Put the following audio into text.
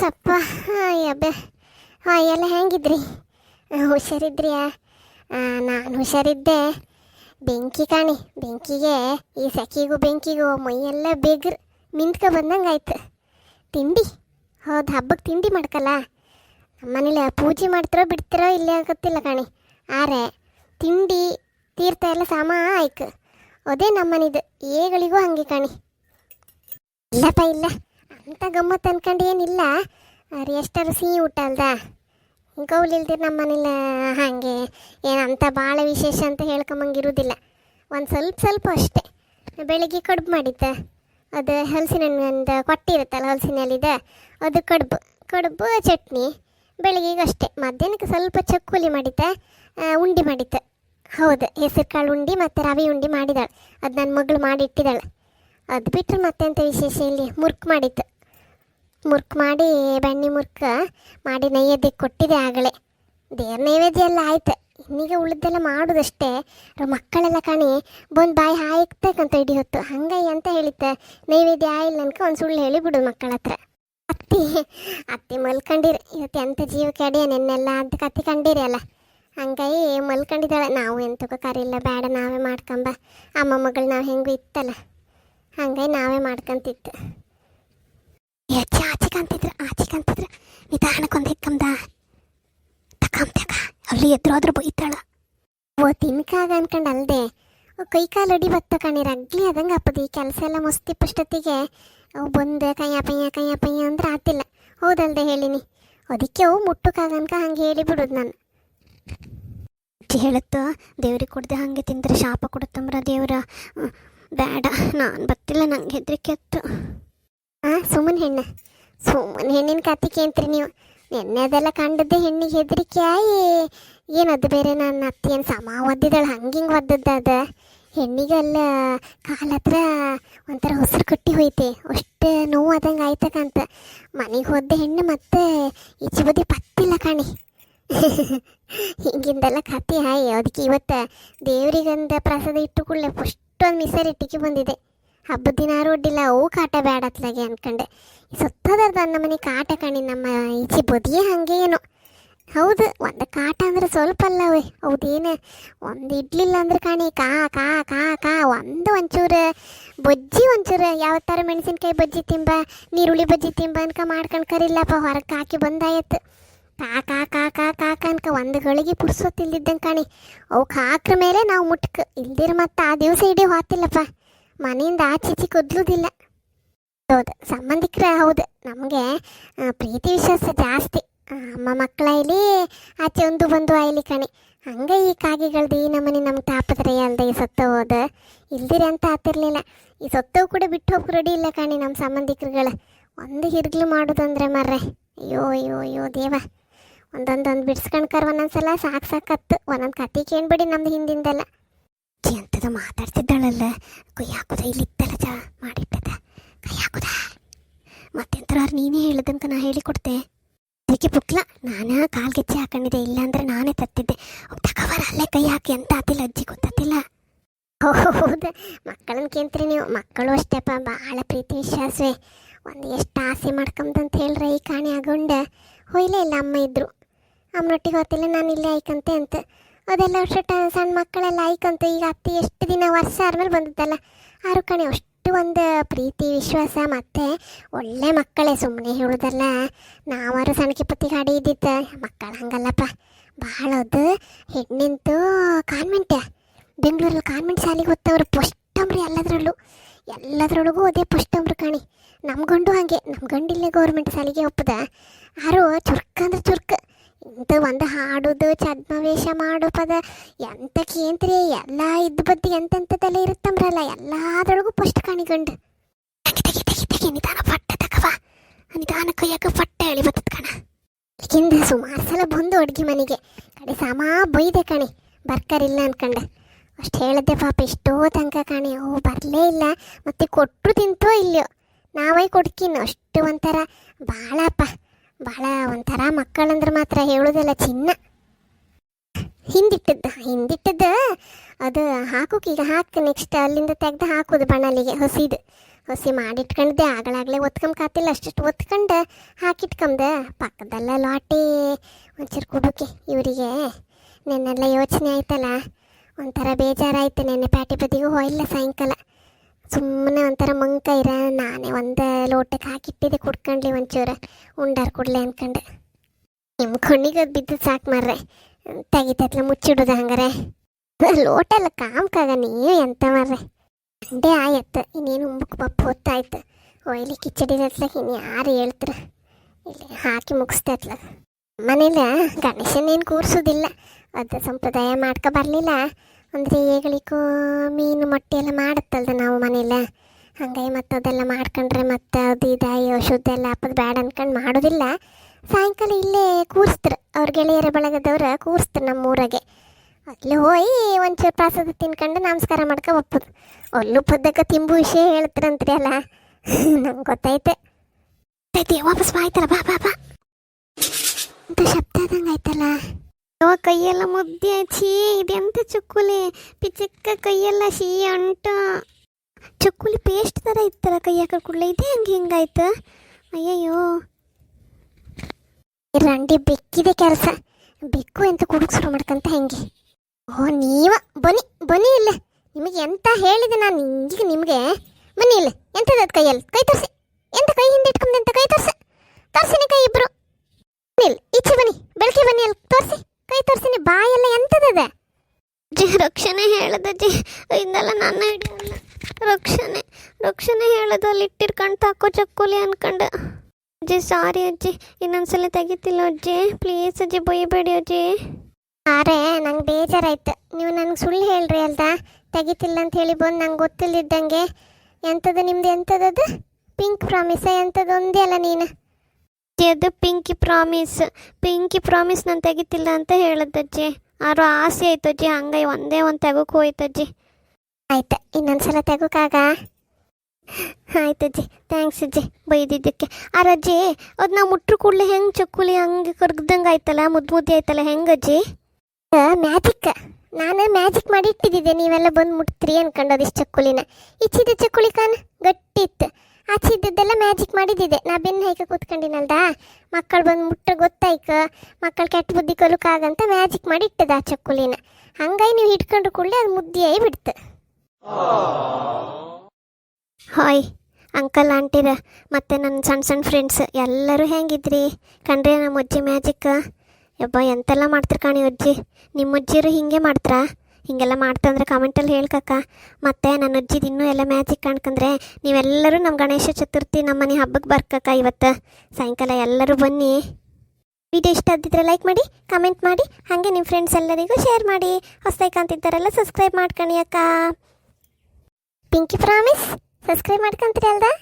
ಸಪ್ಪ ಅಬ್ಬೆ ಹಾಂ ಎಲ್ಲ ಹೆಂಗಿದ್ರಿ? ಹುಷಾರಿದ್ರಿಯಾ? ನಾನು ಹುಷಾರಿದ್ದೆ. ಬೆಂಕಿ ಕಾಣಿ, ಬೆಂಕಿಗೆ, ಈ ಸಖಿಗೂ ಬೆಂಕಿಗೂ ಮೈಯೆಲ್ಲ ಬೇಗರು ಮಿಂತ್ಕ ಬಂದಂಗೆ ಆಯ್ತು ತಿಂಡಿ? ಹೌದು ಹಬ್ಬಕ್ಕೆ ತಿಂಡಿ ಮಾಡ್ಕಲ್ಲ? ನಮ್ಮನೇಲಿ ಪೂಜೆ ಮಾಡ್ತಿರೋ ಬಿಡ್ತಿರೋ ಇಲ್ಲೇ ಗೊತ್ತಿಲ್ಲ ಕಾಣಿ. ಆರೆ ತಿಂಡಿ, ತೀರ್ಥ ಎಲ್ಲ ಸಾಮ ಆಯ್ತು ಅದೇ ನಮ್ಮನಿದು, ಏಗಳಿಗೂ ಹಂಗೆ ಕಾಣಿ. ಇಲ್ಲಪ್ಪ, ಇಲ್ಲ. ಅಂತ ಗಮ್ಮತ್ತು ಅನ್ಕೊಂಡು ಏನಿಲ್ಲ. ಅವ್ರು ಎಷ್ಟಾರು ಸಿಹಿ ಊಟ ಅಲ್ದ ಗೌಲಿಲ್ದಿರ ನಮ್ಮ ಮನೇಲಿ ಹಾಗೆ ಏನಂತ ಭಾಳ ವಿಶೇಷ ಅಂತ ಹೇಳ್ಕೊಂಬಂಗಿರೋದಿಲ್ಲ. ಒಂದು ಸ್ವಲ್ಪ ಸ್ವಲ್ಪ ಅಷ್ಟೇ. ಬೆಳಿಗ್ಗೆ ಕಡುಬು ಮಾಡಿದ್ದೆ. ಅದು ಹಲಸಿನ ಒಂದು ಕೊಟ್ಟಿರುತ್ತಲ್ಲ ಹಲಸಿನ ಎಲಿದೆ ಅದು ಕಡುಬು. ಕಡುಬು, ಚಟ್ನಿ. ಬೆಳಿಗ್ಗೆಗೆ ಅಷ್ಟೇ. ಮಧ್ಯಾಹ್ನಕ್ಕೆ ಸ್ವಲ್ಪ ಚಕ್ಕುಲಿ ಮಾಡಿದ್ದೆ. ಉಂಡೆ ಮಾಡಿದ್ದೆ. ಹೌದು ಹೆಸರು ಕಾಳು ಉಂಡೆ ಮತ್ತು ರವಿ ಉಂಡೆ ಮಾಡಿದಾಳೆ. ಅದು ನನ್ನ ಮಗಳು ಮಾಡಿಟ್ಟಿದ್ದಾಳೆ ಅದು ಬಿಟ್ಟರೆ ಮತ್ತೆಂತ ವಿಶೇಷ ಇಲ್ಲಿ? ಮುರ್ಕ್ ಮಾಡಿತ್ತು ಮುರ್ಕ್ ಮಾಡಿ, ಬೆಣ್ಣೆ ಮುರ್ಕ ಮಾಡಿ ನೈವೇದ್ಯಕ್ಕೆ ಕೊಟ್ಟಿದೆ ಆಗಲೇ. ದೇವ್ರ ನೈವೇದ್ಯ ಎಲ್ಲ ಆಯ್ತು. ಇನ್ನೀಗ ಉಳಿದೆಲ್ಲ ಮಾಡೋದಷ್ಟೇ. ಮಕ್ಕಳೆಲ್ಲ ಕಾಣಿ, ಬಂದು ಬಾಯಿ ಹಾಯಕ್ತಕ್ಕಂತ ಇಡೀ ಹೊತ್ತು. ಹಂಗೈ ಅಂತ ಹೇಳಿತ್ತ ನೈವೇದ್ಯ ಆಯಿಲ್ಲ ಅನ್ಕ, ಒಂದು ಸುಳ್ಳು ಹೇಳಿ ಬಿಡು ಮಕ್ಕಳ ಹತ್ರ. ಅತ್ತಿ ಅತ್ತಿ ಮಲ್ಕೊಂಡಿರಿ. ಇವತ್ತು ಎಂಥ ಜೀವಕ್ಕೆ ಅಡಿಯ ನೆನ್ನೆಲ್ಲ ಅಂತ ಕತ್ತಿ ಕಂಡಿರಿ ಅಲ್ಲ. ಹಂಗೈ ಮಲ್ಕೊಂಡಿದ್ದಾಳೆ. ನಾವು ಎಂತಕ್ಕೂ ಕರಿಲ್ಲ ಬೇಡ, ನಾವೇ ಮಾಡ್ಕೊಂಬ. ಅಮ್ಮ ಮಗಳು ನಾವು ಹೆಂಗೂ ಇತ್ತಲ್ಲ. ಹಂಗೈ ನಾವೇ ಮಾಡ್ಕೊಂತಿತ್ತು. ಹೆಚ್ಚು ಆಚೆ ಆ ಚಿಕ್ಕ ಅಂತಿದ್ರು. ನಿಧಾನಕ್ಕೊಂದು ಹಿಕ್ಕಂದ ತಕಂ ತಕ ಅಲ್ಲಿ ಎದುರಾದ್ರೂ ಬೈತಾಳ. ಓ ತಿನ್ಕಾಗ ಅನ್ಕಂಡು ಅಲ್ದೆ. ಕೈ ಕಾಲು ಅಡಿ ಬತ್ತ ಕಣಿ. ರಗ್ಲಿ ಅದಂಗೆ ಈ ಕೆಲಸ ಎಲ್ಲ ಮಸ್ತಿ ಪಷ್ಟೊತ್ತಿಗೆ ಅವು ಬಂದು ಕೈಯ ಪಯ್ಯ ಕೈಯ ಪಯ್ಯ ಅಂದ್ರೆ ಆತಿಲ್ಲ. ಹೌದಲ್ದೆ ಹೇಳಿನಿ. ಅದಕ್ಕೆ ಅವು ಮುಟ್ಟುಕಾಗನ್ಕ ಹಂಗೆ ಹೇಳಿ ಬಿಡೋದು ನಾನು. ಹೇಳುತ್ತೋ, ದೇವ್ರಿಗೆ ಕೊಡದೆ ಹಾಗೆ ತಿಂದರೆ ಶಾಪ ಕೊಡುತ್ತಂಬ್ರ ದೇವ್ರ. ಬೇಡ. ನಾನು ಬತ್ತಿಲ್ಲ ನಂಗೆ ಹೆದರಿಕೆ ಅತ್ತು ಹಾಂ ಸುಮ್ಮನೆ ಹೆಣ್ಣು ಸುಮ್ಮನೆ ಹೆಣ್ಣಿನ ಕತೆ ಕೇಂತ್ರಿ ನೀವು. ನಿನ್ನೆ ಅದೆಲ್ಲ ಕಂಡದ್ದೆ ಹೆಣ್ಣಿಗೆ ಹೆದರಿಕೆ ಆಯಿ. ಏನದು ಬೇರೆ ನನ್ನ ಅತ್ತಿ ಏನು ಸಮ ಒದ್ದಿದ್ದಾಳೆ, ಹಂಗೆ ಹಿಂಗೆ ಒದ್ದದ್ದು ಅದ. ಹೆಣ್ಣಿಗೆಲ್ಲ ಕಾಲ ಹತ್ರ ಒಂಥರ ಹೊಸರು ಕಟ್ಟಿ ಹೋಯ್ತೆ. ಅಷ್ಟು ನೋವು ಆದಂಗೆ ಆಯ್ತಕ್ಕಂತ ಮನೆಗೆ ಹೋದ ಹೆಣ್ಣು ಮತ್ತೆ ಈಚೆ ಬದಿ ಪತ್ತಿಲ್ಲ ಕಾಣಿ. ಹಿಂಗಿಂದೆಲ್ಲ ಕತೆ ಹಾಯ್ ಅದಕ್ಕೆ ಇವತ್ತು ದೇವರಿಗಂದ ಪ್ರಸಾದ ಇಟ್ಟು ಕೂಡಲೇ ಫಸ್ಟ್ ಒಂದು ಮಿಸರ್ ಇಟ್ಟಿಗೆ ಬಂದಿದೆ. ಹಬ್ಬದ ದಿನ ರೊಡ್ಡಿಲ್ಲ, ಅವು ಕಾಟ ಬೇಡತ್ಲಾಗೆ ಅನ್ಕಂಡೆ. ಸುತ್ತದರ್ದ ನನ್ನ ಮನೆ ಕಾಟ ಕಣಿ, ನಮ್ಮ ಈಚೆ ಬದಿಯೇ ಹಂಗೆ ಏನೋ. ಹೌದು, ಒಂದು ಕಾಟ ಅಂದ್ರೆ ಸ್ವಲ್ಪ ಅಲ್ಲವೇ ಹೌದೇನು? ಒಂದು ಇಡ್ಲಿಲ್ಲ ಅಂದ್ರೆ ಕಾಣಿ, ಕಾ ಕಾ ಕಾ ಕಾ, ಒಂದು ಒಂಚೂರು ಬಜ್ಜಿ ಒಂಚೂರು ಯಾವ ಥರ ಮೆಣಸಿನ್ಕಾಯಿ ಬಜ್ಜಿ ತಿಂಬ, ನೀರುಳ್ಳಿ ಬಜ್ಜಿ ತಿಂಬ ಅನ್ಕ ಮಾಡ್ಕೊಂಡು ಕರಿಲ್ಲಪ್ಪ, ಹೊರಗೆ ಹಾಕಿ ಬಂದಾಯತ್ತು ಕಾ ಕಾ ಕಾ ಕಾ ಕಾ ಅನ್ಕ ಒಂದು ಗಳಿಗೆ ಪುರ್ಸೊತ್ತಿಲ್ದಿದ್ದಂಗೆ ಕಾಣಿ. ಅವಕ್ಕೆ ಹಾಕ್ರ ಮೇಲೆ ನಾವು ಮುಟ್ಕ. ಇಲ್ದಿರ ಮತ್ತೆ ಆ ದಿವಸ ಇಡೀ ಹೋತಿಲ್ಲಪ್ಪ. ಮನೆಯಿಂದ ಆಚೆ ಈಚೆ ಕೊದ್ಲುದಿಲ್ಲ. ಹೌದು, ಸಂಬಂಧಿಕರ ಹೌದು. ನಮಗೆ ಪ್ರೀತಿ ವಿಶ್ವಾಸ ಜಾಸ್ತಿ. ಅಮ್ಮ ಮಕ್ಕಳ ಇಲ್ಲಿ, ಆಚೆ ಒಂದು ಬಂದು ಆಯ್ಲಿ ಕಣಿ. ಹಂಗೆ ಈ ಕಾಗೆಗಳ್ದು ಈ ನಮ್ಮನೆ ನಮ್ಮ ತಾಪತ್ರೆ ಅಲ್ದೆ ಈ ಸತ್ತ ಹೋದ. ಇಲ್ದಿರಿ ಅಂತ ಆತಿರ್ಲಿಲ್ಲ. ಈ ಸತ್ತವು ಕೂಡ ಬಿಟ್ಟು ಹೋಗಿ ರೆಡಿ ಇಲ್ಲ ಕಣಿ ನಮ್ಮ ಸಂಬಂಧಿಕರುಗಳು. ಒಂದು ಹಿರ್ಗ್ಲು ಮಾಡೋದಂದ್ರೆ ಮರ್ರೆ. ಅಯ್ಯೋ ಅಯ್ಯೋ ಅಯ್ಯೋ, ದೇವ. ಒಂದೊಂದೊಂದು ಬಿಡ್ಸ್ಕೊಂಡ್ಕರ್ ಒಂದೊಂದ್ಸಲ ಸಾಕು ಸಾಕತ್ತು ಒಂದೊಂದು ಕತೆ ಕೇಳ್ಬೇಡಿ ನಮ್ದು ಹಿಂದಿಂದೆಲ್ಲ. ಅಜ್ಜಿ ಅಂತದ ಮಾತಾಡ್ತಿದ್ದಾಳಲ್ಲ. ಕೈ ಹಾಕುದ? ಇಲ್ಲಿ ಇತ್ತಲ್ಲ ಚ ಮಾಡಿಟ್ಟದ. ಕೈ ಹಾಕುದ? ಮತ್ತೆಂತರ ನೀನೇ ಹೇಳದಂಕ ನಾ ಹೇಳಿಕೊಡ್ತೆ. ಅದಕ್ಕೆ ಪುಕ್ಲ, ನಾನು ಕಾಲ್ಗೆಚ್ಚೆ ಹಾಕೊಂಡಿದ್ದೆ. ಇಲ್ಲ ಅಂದ್ರೆ ನಾನೇ ತತ್ತಿದ್ದೆ. ತಕವರ ಅಲ್ಲೇ ಕೈ ಹಾಕಿ ಅಂತ ಆತಿಲ್ಲ ಅಜ್ಜಿ ಗೊತ್ತಾತಿಲ್ಲ. ಹೌದು. ಮಕ್ಕಳನ್ನ ಕೇಂತ್ರಿ ನೀವು. ಮಕ್ಕಳು ಅಷ್ಟೇಪ್ಪ ಭಾಳ ಪ್ರೀತಿ ವಿಶ್ವಾಸವೇ. ಒಂದು ಎಷ್ಟು ಆಸೆ ಮಾಡ್ಕೊಂಬಂತ ಹೇಳ್ರೆ ಈ ಕಾಣೆ ಆಗೊಂಡ. ಹೊಯ್ಲೇ ಇಲ್ಲ ಅಮ್ಮ ಇದ್ರು. ಅಮ್ಮನೊಟ್ಟಿಗೆ ಹೋತಿಲ್ಲ, ನಾನು ಇಲ್ಲೇ ಆಯ್ಕಂತೆ ಅಂತ. ಅದೆಲ್ಲ ಅಷ್ಟು ಸಣ್ಣ ಮಕ್ಕಳೆಲ್ಲ ಅಂತ ಈಗ ಅತ್ತಿ ಎಷ್ಟು ದಿನ ವರ್ಷ ಆದ್ಮೇಲೆ ಬಂದದ್ದಲ್ಲ. ಆರು ಕಣೆ, ಅಷ್ಟು ಒಂದು ಪ್ರೀತಿ, ವಿಶ್ವಾಸ ಮತ್ತು ಒಳ್ಳೆ ಮಕ್ಕಳೇ ಸುಮ್ಮನೆ ಹೇಳೋದಲ್ಲ. ನಾವಾರು ಸಣ್ಣಕಿ ಪತ್ತಿ ಗಾಡಿ ಇದ್ದಿದ್ದ, ಮಕ್ಕಳು ಹಂಗಲ್ಲಪ್ಪ. ಭಾಳ ಅದು ಹೆಣ್ಣಿಂತು ಕಾನ್ವೆಂಟ. ಬೆಂಗಳೂರಲ್ಲಿ ಕಾನ್ವೆಂಟ್ ಶಾಲೆಗೆ ಹೊತ್ತವ್ರು ಪೊಷ್ಟಂಬ್ರಿ ಎಲ್ಲದರಲ್ಲೂ. ಎಲ್ಲದರೊಳಗೂ ಅದೇ ಪೊಷ್ಟಂಬ್ರು ಕಾಣಿ. ನಮ್ಮ ಗಂಡು ಹಾಗೆ ನಮ್ಮ ಗಂಡಿಲ್ಲೇ ಗೌರ್ಮೆಂಟ್ ಶಾಲೆಗೆ ಒಪ್ಪದ. ಆರು ಚುರ್ಕ ಅಂದ್ರೆ ಚುರ್ಕ. ಇಂಥ ಒಂದು ಹಾಡುದು, ಛದ್ಮವೇಷ ಮಾಡೋ ಪದ, ಎಂತ ಕೇಂತ್ರಿ ಎಲ್ಲ ಇದ್ದ ಬದ್ದಿ ಎಂತೆಂಥದ್ದೆಲ್ಲ ಇರುತ್ತಂಬ್ರಲ್ಲ ಎಲ್ಲದರೊಳಗೂ ಪಸ್ಟ್ ಕಾಣಿ ಗಂಡು ತೆಗಿ ತೆಗಿ ತೆಗಿ ತೆಗಿ, ನಿಧಾನ ಪಟ್ಟ ತಕವ ನಿಧಾನ ಕೈಯಾಗ ಪಟ್ಟ ಹೇಳಿ ಬತ್ತದ ಕಣ. ಈಗಿಂದ ಸುಮಾರು ಸಲ ಬಂದು ಅಡುಗೆ ಮನೆಗೆ. ಕಡೆ ಸಮ ಬೈದೆ ಕಣಿ ಬರ್ಕರಿಲ್ಲ ಅನ್ಕಂಡೆ. ಅಷ್ಟು ಹೇಳಿದ್ದೆ ಪಾಪ ಎಷ್ಟೋ ತನಕ ಕಾಣಿ, ಓ, ಬರಲೇ ಇಲ್ಲ. ಮತ್ತೆ ಕೊಟ್ಟರು ತಿಂತೋ ಇಲ್ಲೋ ನಾವೇ ಕೊಡ್ಕಿನ್ನು ಅಷ್ಟು ಒಂಥರ ಭಾಳಪ್ಪ ಭಾಳ ಒಂಥರ ಮಕ್ಕಳಂದ್ರೆ ಮಾತ್ರ ಹೇಳೋದಲ್ಲ ಚಿನ್ನ. ಹಿಂದಿಟ್ಟದ್ದು ಹಿಂದಿಟ್ಟದ್ದು ಅದು ಹಾಕೋಕೆ ಈಗ ಹಾಕಿ ನೆಕ್ಸ್ಟ್ ಅಲ್ಲಿಂದ ತೆಗ್ದು ಹಾಕೋದು ಬಣಲಿಗೆ ಹೊಸಿದು. ಹೊಸಿ ಮಾಡಿಟ್ಕೊಂಡಿದ್ದೆ ಆಗಳಾಗಲೇ ಒತ್ಕೊಂಬಕಾತಿಲ್ಲ ಅಷ್ಟಿಷ್ಟು ಒತ್ಕೊಂಡು ಹಾಕಿಟ್ಕೊಂಡೆ ಪಕ್ಕದಲ್ಲ ಲಾಟಿ, ಒಂಚೂರು ಕುಡುಕೆ, ಇವರಿಗೆ ನೆನ್ನೆಲ್ಲ ಯೋಚನೆ ಆಯ್ತಲ್ಲ, ಒಂಥರ ಬೇಜಾರಾಯ್ತು, ನೆನ್ನೆ ಪ್ಯಾಟಿ ಬದಿಗೂ ಹೋಯಿಲ್ಲ ಸಾಯಂಕಾಲ. ಸುಮ್ಮನೆ ಒಂಥರ ಮಂಕ ಇರ. ನಾನೇ ಒಂದು ಲೋಟಕ್ಕೆ ಹಾಕಿಟ್ಟಿದ್ದೆ, ಕುಡ್ಕೊಂಡ್ಲಿ ಒಂಚೂರು ಉಂಡಾರ್ ಕೊಡ್ಲಿ ಅನ್ಕಂಡೆ. ನಿಮ್ಮ ಕಣ್ಣಿಗೆ ಅದು ಬಿದ್ದು ಸಾಕು ಮಾರ್ರೆ. ತೆಗಿತೈತ್ಲ ಮುಚ್ಚಿಡೋದು ಹಂಗಾರೆ. ಲೋಟ ಎಲ್ಲ ಕಾಮ್ಕಾಗ ನೀವು ಎಂತ ಮಾರ್ರೆ. ಅಂಡೇ ಆಯ್ತು ಇನ್ನೇನು ಉಂಬಕ್ಕೆ ಪಪ್ಪು ಹೊತ್ತಾಯ್ತು. ಒಯ್ಲಿ ಕಿಚಡಿದತ್ಲಾಗ ಇನ್ನು ಯಾರು ಹೇಳ್ತಾರೆ. ಇಲ್ಲಿ ಹಾಕಿ ಮುಗಿಸ್ತೈತ್ಲ. ಮನೇಲಿ ಗಣೇಶನೇನು ಕೂರಿಸೋದಿಲ್ಲ. ಅದು ಸಂಪ್ರದಾಯ ಮಾಡ್ಕೊ ಬರಲಿಲ್ಲ. ಅಂದರೆ ಏಗಳಿಗೂ ಮೀನು ಮೊಟ್ಟೆ ಎಲ್ಲ ಮಾಡುತ್ತಲ್ದ ನಾವು ಮನೇಲಿ ಹಂಗಾಗಿ ಮತ್ತೆ ಅದೆಲ್ಲ ಮಾಡ್ಕೊಂಡ್ರೆ ಮತ್ತೆ ಅದು ಇದಾಯಿ ಶುದ್ಧ ಎಲ್ಲ ಹಾಕೋದು ಬೇಡ ಅನ್ಕೊಂಡು ಮಾಡೋದಿಲ್ಲ. ಸಾಯಂಕಾಲ ಇಲ್ಲೇ ಕೂರಿಸ್ತಾರೆ, ಅವ್ರ ಗೆಳೆಯರ ಬಳಗದವ್ರ ಕೂರಿಸ್ತಾರೆ ನಮ್ಮ ಊರಾಗೆ ಅಲ್ಲಿ ಹೋಗಿ ಒಂಚೂರು ಪ್ರಸಾದ ತಿನ್ಕೊಂಡು ನಮಸ್ಕಾರ ಮಾಡ್ಕೊ ಒಪ್ಪದು. ಅಲ್ಲೂ ಪದ್ದಕ್ಕ ತಿಂಬು ವಿಷಯ ಹೇಳ್ತಾರಂತ್ರಿ ಅಲ್ಲ. ನಂಗೆ ಗೊತ್ತೈತೆ ವಾಪಸ್ ಬಾ, ಆಯ್ತಲ್ಲ, ಬಾ ಬಾ ಬಾ. ಅಂತ ಶಬ್ದ ಆದಂಗೆ ಆಯ್ತಲ್ಲ. ಅವ ಕೈಯೆಲ್ಲ ಮುದ್ದೆ ಛೀ ಇದೆಂತ ಚುಕ್ಕುಲಿ? ಪಿಚಕ್ಕ ಕೈಯೆಲ್ಲ ಶೀ ಅಂಟ. ಚುಕ್ಕುಲಿ ಪೇಸ್ಟ್ ಥರ ಇತ್ತಲ್ಲ ಕೈ ಹಾಕೋ ಕೂಡಲೇ. ಇದೆ ಹಂಗೆ ಹಿಂಗಾಯ್ತು. ಅಯ್ಯಯ್ಯೋ. ರಂಡಿ ಬೆಕ್ಕಿದೆ ಕೆಲಸ. ಬೆಕ್ಕು ಎಂತ ಕುಡುಕ್ ಶುರು ಮಾಡ್ಕಂತ ಹೆಂಗೆ? ಓ, ನೀವ ಬನ್ನಿ ಬನ್ನಿ ಇಲ್ಲ. ನಿಮಗೆ ಎಂತ ಹೇಳಿದೆ ನಾನು ಈಗ ನಿಮಗೆ? ಬನ್ನಿ ಇಲ್ಲ. ಎಂತದ ಕೈಯಲ್ಲಿ? ಕೈ ತೋರಿಸಿ. ಎಂತ ಕೈ ಹಿಂದೆ ಇಟ್ಕೊಂಡು ಎಂತ? ಕೈ ತೋರಿಸಿ. ತೋರಿಸಿನಿ ಕೈ ಇಬ್ರು. ಇಲ್ಲ. ಈಚೆ ಬನ್ನಿ. ಬೆಳಗ್ಗೆ ಬನ್ನಿ ಅಲ್ಲಿ. ತೋರಿಸಿ. ಕೈ ತೋರಿಸಿನಿ ಬಾಯೆಲ್ಲ ಎಂತದದ? ಜಿ ರಕ್ಷಣೆ ಹೇಳದಜ್ಜಿ ಇದೆಲ್ಲ ನನ್ನ ಹಿಡಿಯಲ್ಲ ರಕ್ಷಣೆ ರಕ್ಷಣೆ ಹೇಳೋದು ಅಲ್ಲಿ ಇಟ್ಟಿರ್ಕೊಂಡು ತಾಕೋ ಚಕ್ಕುಲಿ ಅನ್ಕಂಡು. ಅಜ್ಜಿ ಸಾರಿ ಅಜ್ಜಿ ಇನ್ನೊಂದ್ಸಲ ತೆಗಿತಿಲ್ಲ ಅಜ್ಜಿ. ಪ್ಲೀಸ್ ಅಜ್ಜಿ ಬೈಬೇಡಿ ಅಜ್ಜಿ. ಅರೆ ನಂಗೆ ಬೇಜಾರಾಯ್ತು. ನೀವು ನನಗೆ ಸುಳ್ಳು ಹೇಳ್ರಿ ಅಲ್ದ? ತೆಗಿತಿಲ್ಲ ಅಂತ ಹೇಳಿ ಬಂದು ನಂಗೆ ಗೊತ್ತಿಲ್ಲದಿದ್ದಂಗೆ ಎಂಥದ್ದು ನಿಮ್ದು ಎಂಥದ್ದು ಪಿಂಕ್ ಪ್ರಾಮಿಸ ಎಂಥದ್ದು ಒಂದೇ ಅಲ್ಲ ನೀನು. ಅದು ಪಿಂಕಿ ಪ್ರಾಮಿಸ್ ಪಿಂಕಿ ಪ್ರಾಮಿಸ್ ನಾನು ತೆಗಿತಿಲ್ಲ ಅಂತ ಹೇಳದ್ದಜ್ಜಿ ಆರು ಆಸೆ ಆಯ್ತು ಅಜ್ಜಿ ಹಂಗಾಗಿ ಒಂದೇ ಒಂದು ತೆಗೋಕೆ ಹೋಯ್ತಜ್ಜಿ ಆಯ್ತು ಇನ್ನೊಂದ್ಸಲ ತೆಗೋಕಾಗ? ಆಯ್ತಜ್ಜಿ ಥ್ಯಾಂಕ್ಸ್ ಅಜ್ಜಿ ಬೈದಿದ್ದಕ್ಕೆ. ಆರ ಅಜ್ಜಿ ಅದು ನಾವು ಮುಟ್ರು ಕೂಡಲೇ ಹೆಂಗೆ ಚಕ್ಕುಲಿ ಹಂಗೆ ಕರ್ಗ್ದಂಗೆ ಆಯ್ತಲ್ಲ ಮುದ್ದು ಮುದ್ದೆ ಆಯ್ತಲ್ಲ ಹೆಂಗೆ ಅಜ್ಜಿ? ಮ್ಯಾಜಿಕ್ ನಾನು ಮ್ಯಾಜಿಕ್ ಮಾಡಿ ಇಟ್ಟಿದ್ದೆ ನೀವೆಲ್ಲ ಬಂದು ಮುಟ್ತೀರಿ ಅನ್ಕೊಂಡು ಅದಿಷ್ಟು ಚಕ್ಕುಲಿನ. ಇಚ್ಚಿದ ಚಕ್ಕುಲಿ ಕಾನ್ ಗಟ್ಟಿ ಇತ್ತು ಆಚಿದ್ದೆಲ್ಲ ಮ್ಯಾಜಿಕ್ ಮಾಡಿದ್ದಿದೆ. ನಾ ಬೆನ್ನು ಹೈಕ ಕೂತ್ಕೊಂಡಿನಲ್ದ? ಮಕ್ಕಳು ಬಂದು ಮುಟ್ಟ ಗೊತ್ತಾಯ್ಕ? ಮಕ್ಕಳು ಕೆಟ್ಟ ಬುದ್ಧಿ ಕಲುಕಾಗಂತ ಮ್ಯಾಜಿಕ್ ಮಾಡಿ ಇಟ್ಟದ ಆ ಚಕ್ಕುಲಿನ. ಹಂಗಾಗಿ ನೀವು ಹಿಡ್ಕೊಂಡ್ರು ಕೂಡಲೇ ಅದು ಮುದ್ದಿಯಾಗಿ ಬಿಡ್ತ. ಹಾಯ್, ಅಂಕಲ್, ಆಂಟಿರ, ಮತ್ತು ನನ್ನ ಸಣ್ಣ ಸಣ್ಣ ಫ್ರೆಂಡ್ಸ್ ಎಲ್ಲರೂ ಹೆಂಗಿದ್ರಿ? ಕಂಡ್ರೆ ನಮ್ಮ ಅಜ್ಜಿ ಮ್ಯಾಜಿಕ್ ಯಬ್ಬ, ಎಂತೆಲ್ಲ ಮಾಡ್ತಿರ್ ಕಾಣಿ ಅಜ್ಜಿ? ನಿಮ್ಮ ಅಜ್ಜಿಯರು ಹಿಂಗೆ ಮಾಡ್ತಾರಾ? ಹಿಂಗೆಲ್ಲ ಮಾಡ್ತಂದ್ರೆ ಕಮೆಂಟಲ್ಲಿ ಹೇಳ್ಕಕ್ಕ. ಮತ್ತು ನನ್ನ ಅಜ್ಜಿದು ಇನ್ನೂ ಎಲ್ಲ ಮ್ಯಾಜಿಕ್ ಕಾಣ್ಕಂದ್ರೆ ನೀವೆಲ್ಲರೂ ನಮ್ಮ ಗಣೇಶ ಚತುರ್ಥಿ ನಮ್ಮ ಮನೆ ಹಬ್ಬಕ್ಕೆ ಬರ್ಕಕ್ಕ ಇವತ್ತು. ಸಾಯಂಕಾಲ ಎಲ್ಲರೂ ಬನ್ನಿ. ವಿಡಿಯೋ ಇಷ್ಟ ಆದಿದ್ರೆ ಲೈಕ್ ಮಾಡಿ ಕಮೆಂಟ್ ಮಾಡಿ, ಹಾಗೆ ನಿಮ್ಮ ಫ್ರೆಂಡ್ಸ್ ಎಲ್ಲರಿಗೂ ಶೇರ್ ಮಾಡಿ. ಹೊಸದಾಗಿ ಕಾಣ್ತಿದ್ದಾರೆಲ್ಲ ಸಬ್ಸ್ಕ್ರೈಬ್ ಮಾಡ್ಕೊಳ್ಳಿ ಅಕ್ಕ. ಪಿಂಕಿ ಪ್ರಾಮಿಸ್ ಸಬ್ಸ್ಕ್ರೈಬ್ ಮಾಡ್ಕೊಂತೀರಿ ಅಲ್ದಾ